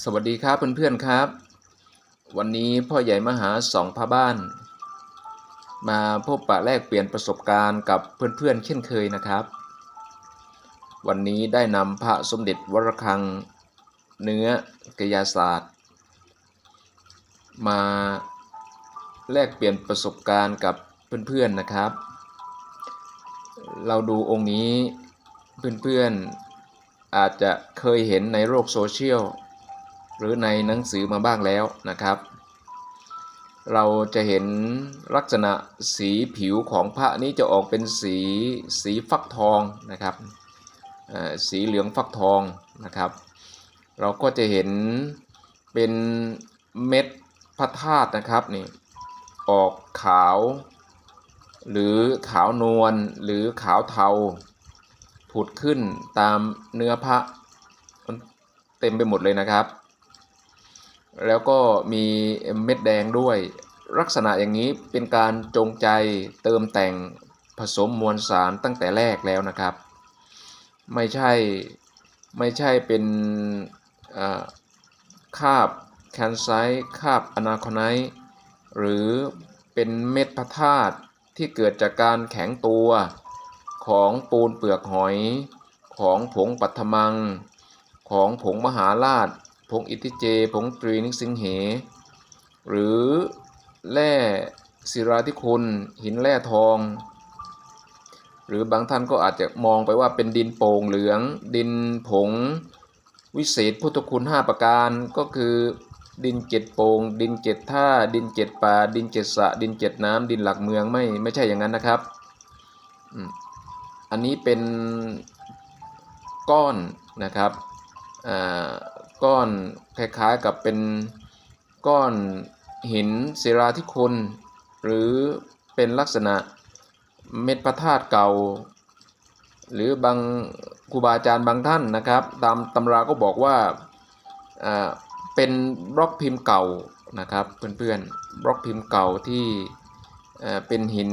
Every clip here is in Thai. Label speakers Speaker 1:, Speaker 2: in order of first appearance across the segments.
Speaker 1: สวัสดีครับเพื่อนๆครับ วันนี้พ่อใหญ่มหาสองพระบ้าน มาพบปะแลกเปลี่ยนประสบการณ์กับเพื่อนๆเช่นเคยนะครับ วันนี้ได้นำพระสมเด็จวรคัง เนื้อกยาศาสตร์ มาแลกเปลี่ยนประสบการณ์กับเพื่อนๆนะครับ เราดูองค์นี้เพื่อนๆอาจจะเคยเห็นในโลกโซเชียล หรือในหนังสือมาบ้างแล้วนะครับ เราจะเห็นลักษณะสีผิวของพระนี้จะออกเป็นสีสีฟักทองนะครับสีเหลืองฟักทองนะครับ เราก็จะเห็นเป็นเม็ดพระธาตุนะครับนี่ออกขาว หรือขาวนวลหรือขาวเทา ผุดขึ้นตามเนื้อพระเต็มไปหมดเลยนะครับ แล้วก็มีเม็ดแดงด้วย ลักษณะอย่างนี้เป็นการจงใจเติมแต่งผสมมวลสารตั้งแต่แรกแล้วนะครับ ไม่ใช่ไม่ใช่เป็นคาบแคนไซต์คาบอนาคอนไนหรือเป็นเม็ดพระธาตุที่เกิดจากการแข็งตัวของปูนเปลือกหอย ของผงปัทมัง ของผงมหาราช ผงอิทิเจ ผงตรีนิสิงเห หรือแร่ศิราธิคุณ หินแร่ทอง หรือบางท่านก็อาจจะมองไปว่าเป็นดินโป่งเหลือง ดินผง วิเศษพุทธคุณ 5 ประการก็คือดินเจ็ดโปง่งดินเจ็ดท่า ดินเจ็ดป่า ดินเจ็ดสะ ดินเจ็ดน้ำดินหลักเมืองไม่ไม่ใช่อย่างนั้นนะครับ อันนี้เป็นก้อนนะครับอ่า ก้อนคล้ายๆกับเป็นก้อนหินศิราธิคุณหรือเป็นลักษณะเม็ดพระธาตุเก่า หรือบางครูบาอาจารย์บางท่านนะครับ ตามตำราก็บอกว่าเป็นบล็อกพิมพ์เก่านะครับเพื่อนๆบล็อกพิมพ์เก่าที่เป็นหิน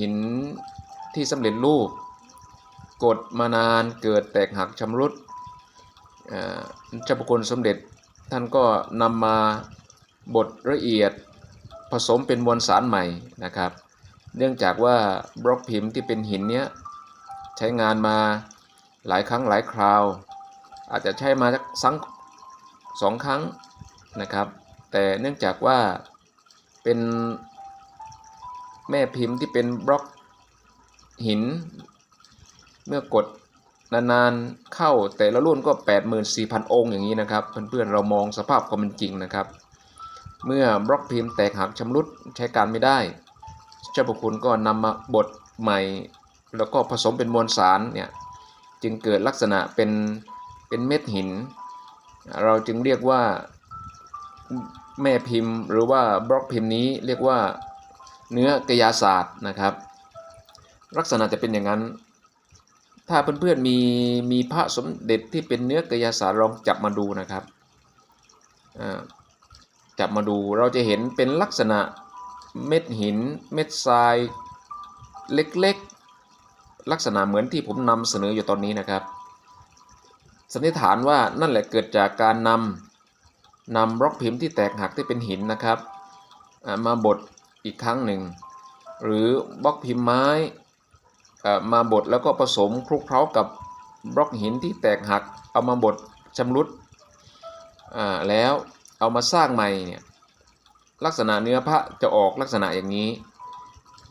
Speaker 1: หินที่สำเร็จรูป กดมานานเกิดแตกหักชำรุด เจ้าพระคุณสมเด็จท่านก็นำมาบดละเอียดผสมเป็นมวลสารใหม่นะครับ เนื่องจากว่าบล็อกพิมพ์ที่เป็นหินเนี้ยใช้งานมาหลายครั้งหลายคราว อาจจะใช้มาสักสังสองครั้งนะครับ แต่เนื่องจากว่าเป็นแม่พิมพ์ที่เป็นบล็อกหิน เมื่อกด นานๆเข้าแต่ละรุ่นก็ 84,000 องค์อย่างนี้นะครับ เพื่อนๆเรามองสภาพความเป็นจริงนะครับ เมื่อบล็อกพิมพ์แตกหักชำรุดใช้การไม่ได้ เจ้าพระคุณก็นำมาบดใหม่ แล้วก็ผสมเป็นมวลสารเนี่ยจึงเกิดลักษณะเป็นเป็นเม็ดหิน เราจึงเรียกว่าแม่พิมพ์หรือว่าบล็อกพิมพ์นี้เรียกว่าเนื้อกยาศาสตร์นะครับ ลักษณะจะเป็นอย่างนั้น ถ้าเพื่อนๆมีมีพระสมเด็จที่เป็นเนื้อกยาศาสตร์ลองจับมาดูนะครับจับมาดูเราจะเห็นเป็นลักษณะเม็ดหิน เม็ดทรายเล็กๆ ลักษณะเหมือนที่ผมนำเสนออยู่ตอนนี้นะครับสันนิษฐานว่านั่นแหละเกิดจากการนำนำบล็อกพิมพ์ที่แตกหักที่เป็นหินนะครับ มาบดอีกครั้งหนึ่ง หรือบล็อกพิมพ์ไม้ มาบดแล้วก็ผสมคลุกเคล้ากับบล็อกหินที่แตกหักเอามาบดชำรุดแล้วเอามาสร้างใหม่เนี่ยลักษณะเนื้อพระจะออกลักษณะอย่างนี้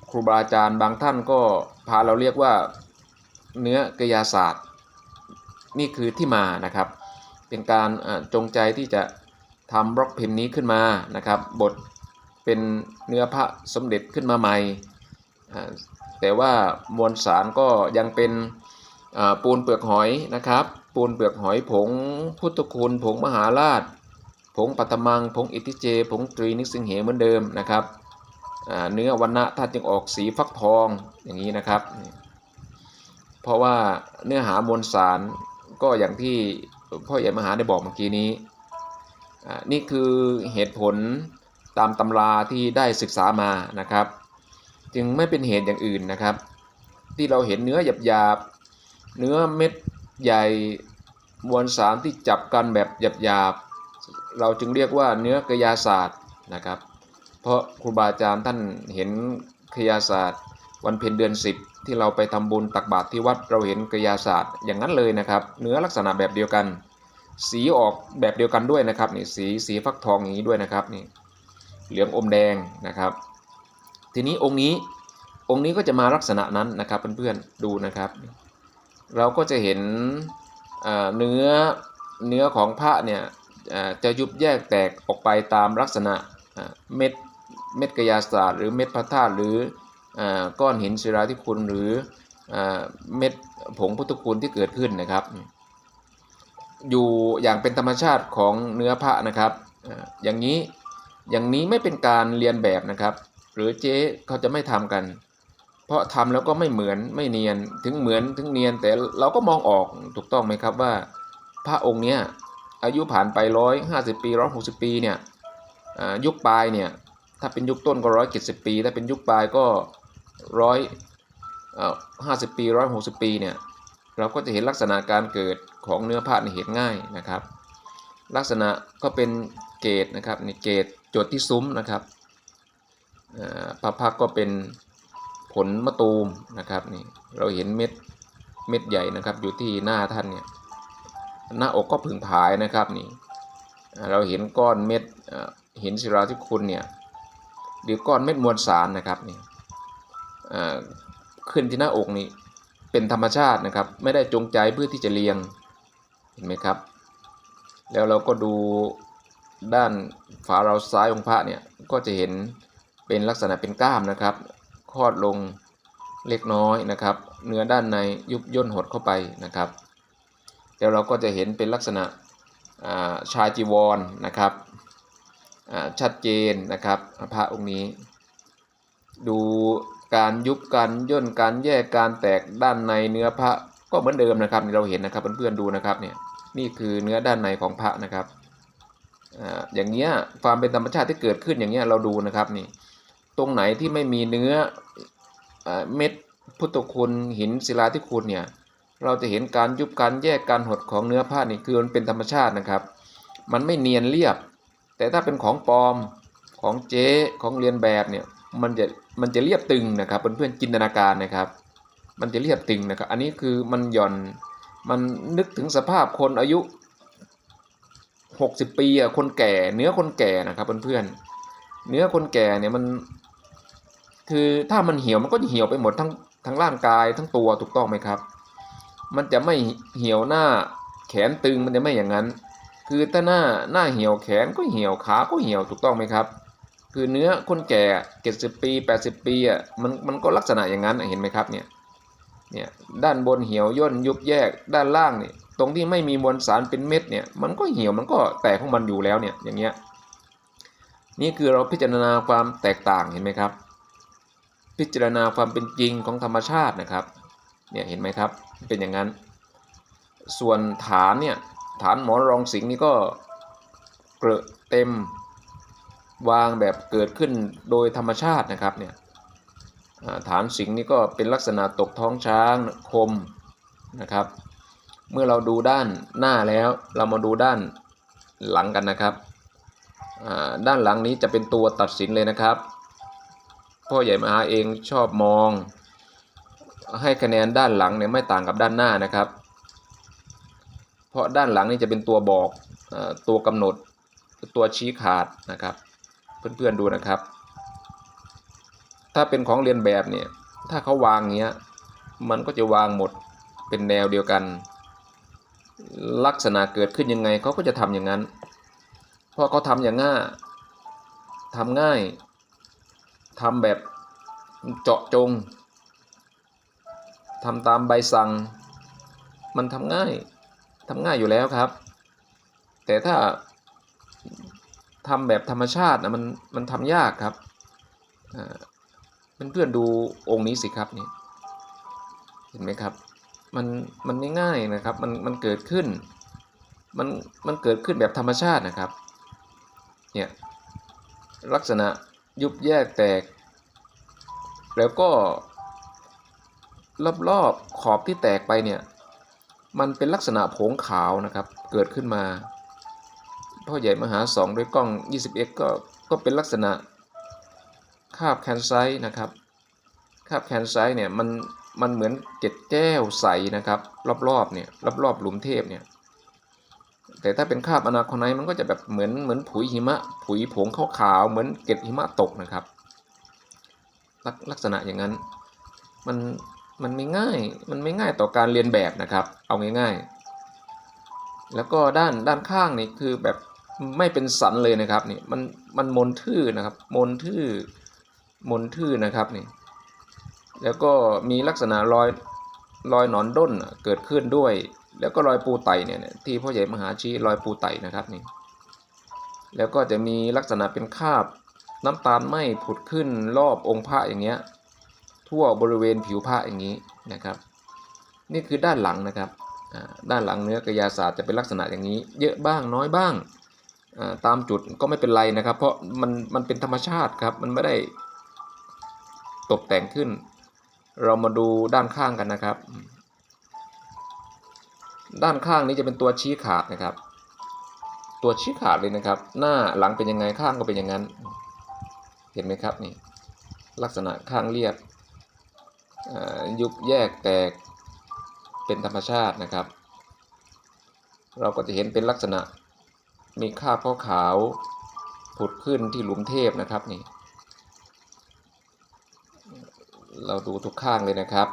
Speaker 1: ครูบาอาจารย์บางท่านก็พาเราเรียกว่าเนื้อกยาศาสตร์ นี่คือที่มานะครับ เป็นการจงใจที่จะทำบล็อกพิมพ์นี้ขึ้นมานะครับบดเป็นเนื้อพระสมเด็จขึ้นมาใหม่ แต่ว่ามวลสารก็ยังเป็นปูนเปลือกหอยนะครับ ปูนเปลือกหอยผงพุทธคุณผงมหาราช ผงปัตมัง ผงอิทิเจ ผงตรีนิสิงเหเหมือนเดิมนะครับเนื้อวันณะถ้าจึงออกสีฟักทองอย่างนี้นะครับ เพราะว่าเนื้อหามวลสารก็อย่างที่พ่อใหญ่มหาได้บอกเมื่อกี้นี้ นี่คือเหตุผลตามตำราที่ได้ศึกษามานะครับ จึงไม่เป็นเหตุอย่างอื่นนะครับ ที่เราเห็นเนื้อหยาบๆ เนื้อเม็ดใหญ่มวลสารที่จับกันแบบหยาบๆ เราจึงเรียกว่าเนื้อกายาศาสตร์นะครับ เพราะครูบาอาจารย์ท่านเห็นกายาศาสตร์ วันเพ็ญเดือน 10 ที่เราไปทำบุญตักบาตรที่วัดเราเห็นกายาศาสตร์อย่างนั้นเลยนะครับ เนื้อลักษณะแบบเดียวกัน สีออกแบบเดียวกันด้วยนะครับนี่สีสีฟักทองอย่างนี้ด้วยนะครับนี่เหลืองอมแดงนะครับ ทีนี้องค์นี้องค์นี้ก็จะมาลักษณะนั้นนะครับเพื่อนๆดูนะครับ เราก็จะเห็นเนื้อเนื้อของพระเนี่ยจะยุบแยกแตกออกไปตามลักษณะเม็ดเม็ดกายาศาสตร์หรือเม็ดพระธาตุหรืออก้อนหินศิลาธิคุณหรืออเม็ดผงพุทธคุณที่เกิดขึ้นนะครับ อยู่อย่างเป็นธรรมชาติของเนื้อพระนะครับ อย่างนี้อย่างนี้ไม่เป็นการเรียนแบบนะครับ หรือเจ๊เขาจะไม่ทำกัน เพราะทำแล้วก็ไม่เหมือนไม่เนียนถึงเหมือนถึงเนียนแต่เราก็มองออกถูกต้องไหมครับว่า พระองค์เนี้ยอายุผ่านไปร้อยห้าสิบปีร้อยหกสิบปีเนี่ยยุคปลายเนี่ยถ้าเป็นยุคต้นก็ร้อยเจ็ดสิบปีถ้าเป็นยุคปลายก็ร้อยห้าสิบปีร้อยหกสิบปีเนี่ยเราก็จะเห็นลักษณะการเกิดของเนื้อพระในเห็นง่ายนะครับ ลักษณะก็เป็นเกตนะครับในเกตจดที่ซุ้มนะครับ พระพักก็เป็นผลมะตูมนะครับนี่เราเห็นเม็ดเม็ดใหญ่นะครับอยู่ที่หน้าท่านเนี่ยหน้าอกก็ผึ่งผายนะครับนี่เราเห็นก้อนเม็ดอ่าหินศิลาธิคุณเนี่ยหรือก้อนเม็ดมวลสารนะครับนี่ขึ้นที่หน้าอกนี่เป็นธรรมชาตินะครับ ไม่ได้จงใจเพื่อที่จะเรียงเห็นไหมครับ แล้วเราก็ดูด้านฝาเราซ้ายองค์พระเนี่ยก็จะเห็น เป็นลักษณะเป็นก้ามนะครับคลอดลงเล็กน้อยนะครับ เนื้อด้านในยุบย่นหดเข้าไปนะครับแล้วเราก็จะเห็นเป็นลักษณะาชายจีวรนะครับชัดเจนนะครับพระองค์นี้ ดูการยุบการย่นการแยกการแตกด้านในเนื้อพระก็เหมือนเดิมนะครับนี่เราเห็นนะครับเพื่อนๆดูนะครับเนี่ยนี่คือเนื้อด้านในของพระนะครับออย่างเงี้ยความเป็นธรรมชาติที่เกิดขึ้นอย่างเงี้ยเราดูนะครับนี่ ตรงไหนที่ไม่มีเนื้อเอ่อเม็ดพุทธคุณหินศิลาธิคุณเนี่ยเราจะเห็นการยุบการแยกการหดของเนื้อผ้านี่คือมันเป็นธรรมชาตินะครับ มันไม่เนียนเรียบ แต่ถ้าเป็นของปลอมของเจ๊ของเรียนแบบเนี่ยมันจะมันจะเรียบตึงนะครับเพื่อนๆจินตนาการนะครับ มันจะเรียบตึงนะครับ อันนี้คือมันหย่อนมันนึกถึงสภาพคนอายุ 60 ปีอะคนแก่ เนื้อคนแก่นะครับเพื่อนๆเนื้อคนแก่เนี่ยมัน คือถ้ามันเหี่ยวมันก็จะเหี่ยวไปหมดทั้งทั้งร่างกายทั้งตัวถูกต้องไหมครับ มันจะไม่เหี่ยวหน้าแขนตึงมันจะไม่อย่างนั้น คือถ้าหน้าหน้าเหี่ยวแขนก็เหี่ยวขาก็เหี่ยวถูกต้องไหมครับ คือเนื้อคนแก่เจ็ดสิบปีแปดสิบปีอะมันมันก็ลักษณะอย่างนั้นเห็นไหมครับเนี่ยเนี่ยด้านบนเหี่ยวย่นยุบแยกด้านล่างเนี่ยตรงที่ไม่มีมวลสารเป็นเม็ดเนี่ยมันก็เหี่ยวมันก็แตกของมันอยู่แล้วเนี่ยอย่างเงี้ยนี่คือเราพิจารณาความแตกต่างเห็นไหมครับ พิจารณาความเป็นจริงของธรรมชาตินะครับเนี่ยเห็นไหมครับเป็นอย่างนั้น ส่วนฐานเนี่ยฐานหมอนรองสิงห์นี่ก็เกลอะเต็มวางแบบเกิดขึ้นโดยธรรมชาตินะครับเนี่ยฐานสิงห์นี่ก็เป็นลักษณะตกท้องช้างคมนะครับ เมื่อเราดูด้านหน้าแล้วเรามาดูด้านหลังกันนะครับ ด้านหลังนี้จะเป็นตัวตัดสินเลยนะครับ พ่อใหญ่มหาเองชอบมอง ให้คะแนนด้านหลังเนี่ยไม่ต่างกับด้านหน้านะครับ เพราะด้านหลังนี่จะเป็นตัวบอกตัวกำหนดตัวชี้ขาดนะครับ เพื่อนๆดูนะครับ ถ้าเป็นของเรียนแบบเนี่ยถ้าเขาวางเงี้ยมันก็จะวางหมดเป็นแนวเดียวกัน ลักษณะเกิดขึ้นยังไงเขาก็จะทำอย่างนั้น เพราะเขาทำอย่างง่ายทำง่าย ทำแบบเจาะจงทำตามใบสั่ง มันทำง่ายทำง่ายอยู่แล้วครับ แต่ถ้าทำแบบธรรมชาตินะมันมันทำยากครับเพื่อนๆดูองค์นี้สิครับนี่เห็นไหมครับ มันมันไม่ง่ายนะครับมันมันเกิดขึ้นมันมันเกิดขึ้นแบบธรรมชาตินะครับเนี่ยลักษณะ ยุบแยกแตก แล้วก็ รอบๆขอบที่แตกไปเนี่ย มันเป็นลักษณะผงขาวนะครับ เกิดขึ้นมาพ่อใหญ่มหาสองด้วยกล้อง 20x ก็ก็เป็นลักษณะคาบแคนไซต์นะครับคาบแคนไซต์เนี่ยมันมันเหมือนเกล็ดแก้วใสนะครับ รอบๆเนี่ยรอบๆหลุมเทพเนี่ย แต่ถ้าเป็นคราบอนาคอนไนท์มันก็จะแบบเหมือนเหมือนผุยหิมะ ผุยผงขาวๆเหมือนเกล็ดหิมะตกนะครับลักลักษณะอย่างนั้นมันมันไม่ง่ายมันไม่ง่ายต่อการเรียนแบบนะครับ เอาง่ายๆ แล้วก็ด้านด้านข้างนี่คือแบบไม่เป็นสันเลยนะครับนี่มันมันมนทื่อนะครับมนทื่อมนทื่อนะครับนี่แล้วก็มีลักษณะรอยรอยหนอนด้นเกิดขึ้นด้วย แล้วก็รอยปูไตเนี่ยที่พ่อใหญ่มหาชี้รอยปูไตนะครับนี่แล้วก็จะมีลักษณะเป็นคราบน้ำตาลไหมผุดขึ้นรอบองค์พระอย่างเงี้ยทั่วบริเวณผิวพระอย่างนี้นะครับ นี่คือด้านหลังนะครับด้านหลังเนื้อกระยาศาสตร์จะเป็นลักษณะอย่างนี้ เยอะบ้างน้อยบ้างตามจุดก็ไม่เป็นไรนะครับ เพราะมันมันเป็นธรรมชาติครับมันไม่ได้ตกแต่งขึ้น เรามาดูด้านข้างกันนะครับ ด้านข้างนี้จะเป็นตัวชี้ขาดนะครับ ตัวชี้ขาดเลยนะครับ หน้าหลังเป็นยังไงข้างก็เป็นอย่างนั้น เห็นไหมครับนี่ ลักษณะข้างเรียบยุบแยกแตกเป็นธรรมชาตินะครับ เราก็จะเห็นเป็นลักษณะมีคราบขาวๆผุดขึ้นที่หลุมเทพนะครับนี่ เราดูทุกข้างเลยนะครับ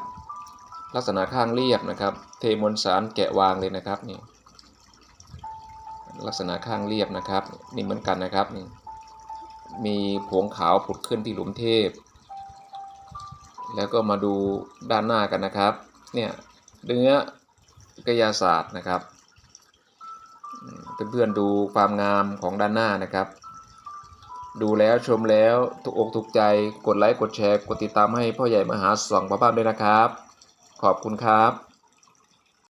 Speaker 1: ลักษณะข้างเรียบนะครับ เทมวลสารแกะวางเลยนะครับนี่ลักษณะข้างเรียบนะครับนี่เหมือนกันนะครับนี่มีผงขาวผุดขึ้นที่หลุมเทพ แล้วก็มาดูด้านหน้ากันนะครับ เนี่ยเนื้อกายศาสตร์นะครับอืมเพื่อนๆดูความงามของด้านหน้านะครับ ดูแล้วชมแล้วถูกอกถูกใจกดไลค์กดแชร์ กดติดตามให้พ่อใหญ่มหาส่องพระภาพด้วยนะครับ ขอบคุณครับ